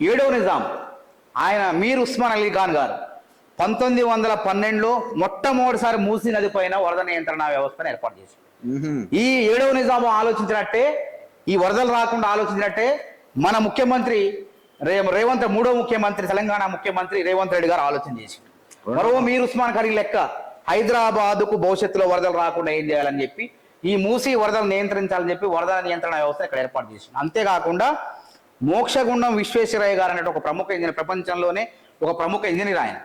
ఏడవ నిజాం. ఆయన మీర్ ఉస్మాన్ అలీ ఖాన్ గారు. పంతొమ్మిది వందల పన్నెండులో మొట్టమొదటిసారి మూసీ నది పైన వరద నియంత్రణ వ్యవస్థను ఏర్పాటు చేశారు. మ్మ్హ్మ్. ఈ ఏడవ నిజాము ఆలోచించినట్టే ఈ వరదలు రాకుండా ఆలోచించినట్టే మన ముఖ్యమంత్రి రే రేవంత్ మూడో ముఖ్యమంత్రి తెలంగాణ ముఖ్యమంత్రి రేవంత్ రెడ్డి గారు ఆలోచన చేసి మరో మీర్ ఉస్మాన్ ఖరీ లెక్క హైదరాబాద్కు భవిష్యత్తులో వరదలు రాకుండా ఏం చేయాలని చెప్పి ఈ మూసి వరదలు నియంత్రించాలని చెప్పి వరద నియంత్రణ వ్యవస్థ ఇక్కడ ఏర్పాటు చేసింది అంతేకాకుండా మోక్షగుండం విశ్వేశ్వరయ్య గారు అనే ఒక ప్రముఖ ఇంజనీర్ ప్రపంచంలోనే ఒక ప్రముఖ ఇంజనీర్ ఆయన.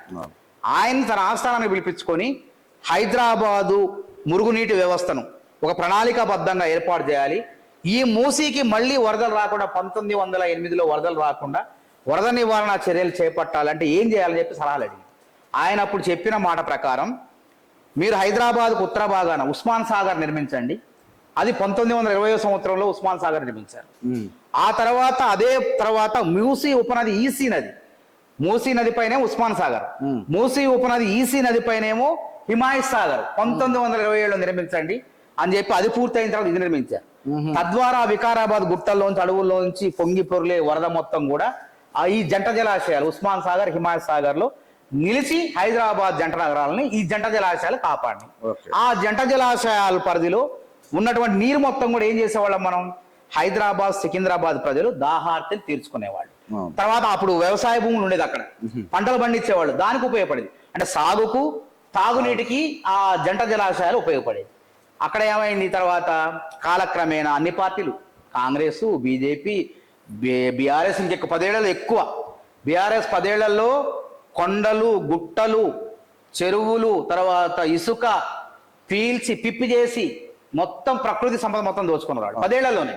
ఆయన తన ఆస్థానాన్ని పిలిపించుకొని హైదరాబాదు మురుగునీటి వ్యవస్థను ఒక ప్రణాళికాబద్ధంగా ఏర్పాటు చేయాలి. ఈ మూసీకి మళ్ళీ వరదలు రాకుండా పంతొమ్మిది వందల ఎనిమిదిలో వరదలు రాకుండా వరద నివారణ చర్యలు చేపట్టాలంటే ఏం చేయాలని చెప్పి సలహాలు అడిగింది ఆయన అప్పుడు చెప్పిన మాట ప్రకారం మీరు హైదరాబాద్కు ఉత్తర భాగాన ఉస్మాన్ సాగర్ నిర్మించండి. అది పంతొమ్మిది వందల ఇరవై సంవత్సరంలో ఉస్మాన్ సాగర్ నిర్మించారు. ఆ తర్వాత అదే తర్వాత మూసీ ఉపనది ఈసీ నది మూసీ నది పైనే ఉస్మాన్ సాగర్. మూసీ ఉపనది ఈసీ నది పైనేమో హిమాయత్ సాగర్ పంతొమ్మిది వందల ఇరవై ఏడులో నిర్మించండి అని చెప్పి అది పూర్తయిన తర్వాత ఇది నిర్మించారు తద్వారా వికారాబాద్ గుట్టల్లోంచి అడవుల్లోంచి పొంగి పొర్లే వరద మొత్తం కూడా ఆ ఈ జంట జలాశయాలు ఉస్మాన్ సాగర్ హిమాయత్ సాగర్లో నిలిచి హైదరాబాద్ జంట నగరాలని ఈ జంట జలాశయాలు కాపాడి. ఆ జంట జలాశయాల పరిధిలో ఉన్నటువంటి నీరు మొత్తం కూడా ఏం చేసేవాళ్ళం మనం? హైదరాబాద్ సికింద్రాబాద్ ప్రజలు దాహార్తిని తీర్చుకునేవాళ్ళు. తర్వాత అప్పుడు వ్యవసాయ భూములు ఉండేది అక్కడ. పంటలు పండించేవాళ్ళు. దానికి ఉపయోగపడేది. అంటే సాగుకు తాగునీటికి ఆ జంట జలాశయాలు ఉపయోగపడేది. అక్కడ ఏమైంది? తర్వాత కాలక్రమేణా అన్ని పార్టీలు కాంగ్రెస్ బీజేపీ బీఆర్ఎస్ ఇంకెక్కువ పదేళ్ళలో ఎక్కువ. బీఆర్ఎస్ పదేళ్ళలో కొండలు గుట్టలు చెరువులు తర్వాత ఇసుక పీల్చి పిప్పి చేసి మొత్తం ప్రకృతి సంపద మొత్తం దోచుకున్నారు పదేళ్ళలోనే.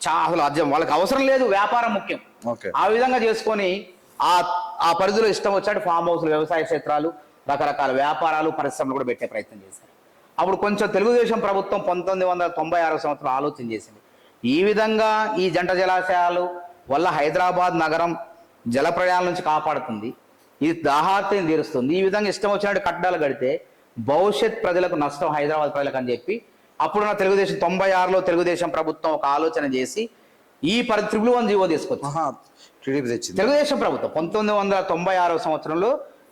చా అసలు అర్థం వాళ్ళకి అవసరం లేదు వ్యాపారం ముఖ్యం. ఆ విధంగా చేసుకొని ఆ ఆ పరిధిలో ఇష్టం వచ్చాడు ఫామ్ హౌస్లు వ్యవసాయ క్షేత్రాలు రకరకాల వ్యాపారాలు పరిశ్రమలు కూడా పెట్టే ప్రయత్నం చేశారు. అప్పుడు కొంచెం తెలుగుదేశం ప్రభుత్వం పంతొమ్మిది వందల తొంభై ఆరో సంవత్సరం ఆలోచన చేసింది. ఈ విధంగా ఈ జంట జలాశయాలు వల్ల హైదరాబాద్ నగరం జల ప్రయాణం నుంచి కాపాడుతుంది. ఇది దాహార్తిని తీరుస్తుంది. ఈ విధంగా ఇష్టం వచ్చినట్టు కట్టడాలు కడితే భవిష్యత్ ప్రజలకు నష్టం హైదరాబాద్ ప్రజలకు అని చెప్పి అప్పుడున్న తెలుగుదేశం తొంభై ఆరులో తెలుగుదేశం ప్రభుత్వం ఒక ఆలోచన చేసి ఈ పరి త్రిబుల్ వన్ జీవో తెచ్చింది తెలుగుదేశం ప్రభుత్వం పంతొమ్మిది వందల తొంభై ఆరో సంవత్సరంలో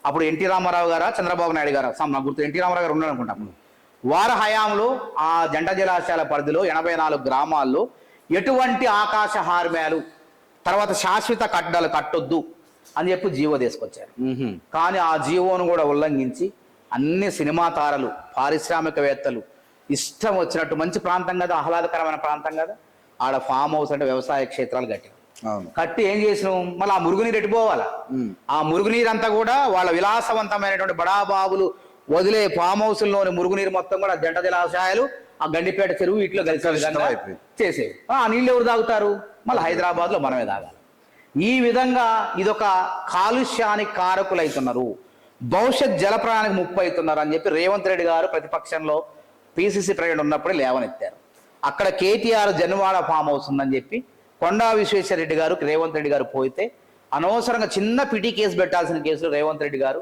అప్పుడు ఎన్టీ రామారావు గారా చంద్రబాబు నాయుడు గారు నాకు గుర్తు ఎన్టీ రామారావు గారు ఉన్నాడు అనుకుంటా. వారి హయాంలో ఆ జంట జలాశయాల పరిధిలో ఎనభై నాలుగు గ్రామాల్లో ఎటువంటి ఆకాశ హార్మ్యాలు తర్వాత శాశ్వత కట్టడాలు కట్టొద్దు అని చెప్పి జీవో తీసుకొచ్చారు. కానీ ఆ జీవోను కూడా ఉల్లంఘించి అన్ని సినిమా తారలు పారిశ్రామికవేత్తలు ఇష్టం వచ్చినట్టు మంచి ప్రాంతం కదా ఆహ్లాదకరమైన ప్రాంతం కదా ఆడ ఫామ్ హౌస్ అంటే వ్యవసాయ క్షేత్రాలు అవును. కట్టి ఏం చేసినాం మళ్ళీ ఆ మురుగునీరు ఎట్టిపోవాలా. ఆ మురుగునీరు అంతా కూడా వాళ్ళ విలాసవంతమైనటువంటి బడాబాబులు వదిలే ఫామ్ హౌస్లోని మురుగునీరు మొత్తం కూడా జంట జలాశయాలు ఆ గండిపేట చెరువు వీటిలో కలిసే విధంగా. చేసేవి. ఆ నీళ్ళు ఎవరు తాగుతారు? మళ్ళీ హైదరాబాద్లో మనమే తాగాలి. ఈ విధంగా ఇదొక కాలుష్యానికి కారకులైతున్నారు. భవిష్యత్ జల ప్రాణానికి ముప్పు అవుతున్నారు అని చెప్పి రేవంత్ రెడ్డి గారు ప్రతిపక్షంలో పిసిసి ప్రెసిడెంట్ ఉన్నప్పుడే లేవనెత్తారు. అక్కడ కేటీఆర్ జన్వాడ ఫామ్ హౌస్ ఉందని చెప్పి కొండా విశ్వేశ్వర రెడ్డి గారు రేవంత్ రెడ్డి గారు పోయితే అనవసరంగా చిన్న పిటి కేసు పెట్టాల్సిన కేసులు రేవంత్ రెడ్డి గారు.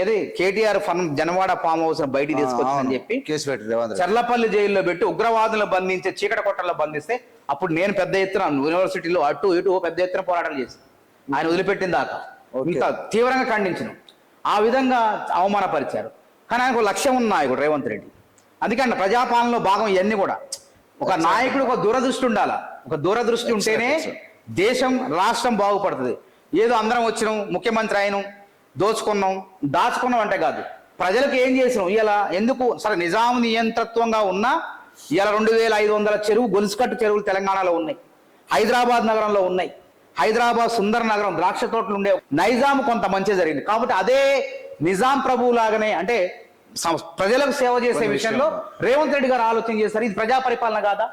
ఏది కేటీఆర్ ఫన్ జనవాడ ఫామ్ హౌస్ బయటికి తీసుకొచ్చిందని. చెప్పి కేసు పెట్టి రేవంత్ రెడ్డి. చర్లపల్లి జైల్లో పెట్టి ఉగ్రవాదులను బంధించే చీకట కొట్టల్లో బంధిస్తే అప్పుడు నేను పెద్ద ఎత్తున యూనివర్సిటీలో అటు ఇటు పెద్ద ఎత్తున పోరాటాలు చేసి ఆయన వదిలిపెట్టిన దాకా. ఇంకా తీవ్రంగా ఖండించిన. ఆ విధంగా అవమానపరిచారు. కానీ ఆయనకు లక్ష్యం ఉన్న నాయకుడు రేవంత్ రెడ్డి. అందుకని ప్రజాపాలనలో భాగం ఇవన్నీ కూడా. ఒక నాయకుడు ఒక దూరదృష్టి ఉండాల. ఒక దూరదృష్టి ఉంటేనే దేశం రాష్ట్రం బాగుపడుతుంది. ఏదో అందరం వచ్చినాం ముఖ్యమంత్రి అయినం దోచుకున్నాం దాచుకున్నాం అంటే కాదు. ప్రజలకు ఏం చేసినాం? ఇలా ఎందుకు? సరే నిజాం నియంత్రత్వంగా ఉన్నా ఇలా రెండు వేల ఐదు వందల చెరువు గొలుసుకట్టు చెరువులు తెలంగాణలో ఉన్నాయి. హైదరాబాద్ నగరంలో ఉన్నాయి. హైదరాబాద్ సుందర నగరం ద్రాక్ష తోటలు ఉండే. నైజాం కొంత మంచి జరిగింది. కాబట్టి అదే నిజాం ప్రభువు లాగానే అంటే ప్రజలకు సేవ చేసే విషయంలో. రేవంత్ రెడ్డి గారు ఆలోచన చేశారు ఇది ప్రజా పరిపాలన కాదా